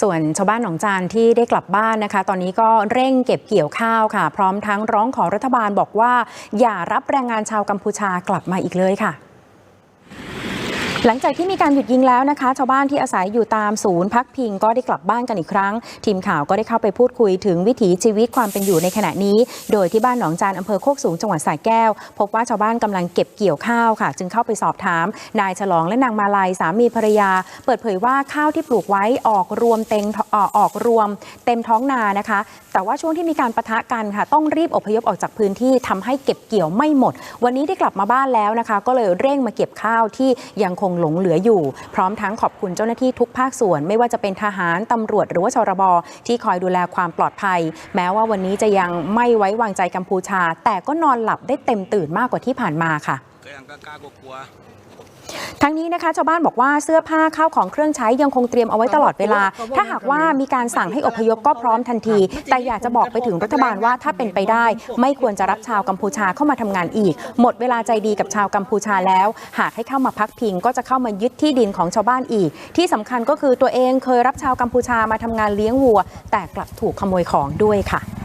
ส่วนชาวบ้านหนองจานที่ได้กลับบ้านนะคะ ตอนนี้ก็เร่งเก็บเกี่ยวข้าวค่ะ พร้อมทั้งร้องขอรัฐบาลบอกว่า อย่ารับแรงงานชาวกัมพูชากลับมาอีกเลยค่ะ หลังจากที่มีการหยุดยิงแล้วนะคะ ชาวบ้านที่อาศัยอยู่ตามศูนย์พักพิงก็ได้กลับบ้านกันอีกครั้ง ทีมข่าวก็ได้เข้าไปพูดคุยถึงวิถีชีวิตความเป็นอยู่ในขณะนี้ โดยที่บ้านหนองจานอำเภอโคกสูงจังหวัดสระแก้ว พบว่าชาวบ้านกำลังเก็บเกี่ยวข้าวค่ะ จึงเข้าไปสอบถาม นายฉลองและนางมาลัยสามีภรรยา เปิดเผยว่าข้าวที่ปลูกไว้ออกรวมเต็มอออกรวม เต็มท้องนานะคะ แต่ว่าช่วงที่มีการประทะกันค่ะ ต้องรีบอพยพออกจากพื้นที่ทำให้เก็บเกี่ยวไม่หมด วันนี้ได้กลับมาบ้านแล้วนะคะ ก็เลยเร่งมาเก็บข้าวที่ยังคงหลงเหลืออยู่ พร้อมทั้งขอบคุณเจ้าหน้าที่ทุกภาคส่วน ไม่ว่าจะเป็นทหารตำรวจหรือว่าชรบที่คอยดูแลความปลอดภัย แม้ว่าวันนี้จะยังไม่ไว้วางใจกัมพูชา แต่ก็นอนหลับได้เต็มตื่นมากกว่าที่ผ่านมาค่ะก็ยังกล้ากลัว ทั้งนี้นะคะชาวบ้านบอกว่าเสื้อผ้าข้าวของเครื่องใช้ยังคงเตรียมเอาไว้ตลอดเวลา ถ้าหากว่ามีการสั่งให้อพยพก็พร้อมทันที แต่อยากจะบอกไปถึงรัฐบาลว่าถ้าเป็นไปได้ ไม่ควรจะรับชาวกัมพูชาเข้ามาทำงานอีก หมดเวลาใจดีกับชาวกัมพูชาแล้ว หากให้เข้ามาพักพิงก็จะเข้ามายึดที่ดินของชาวบ้านอีก ที่สำคัญก็คือตัวเองเคยรับชาวกัมพูชามาทำงานเลี้ยงวัว แต่กลับถูกขโมยของด้วยค่ะ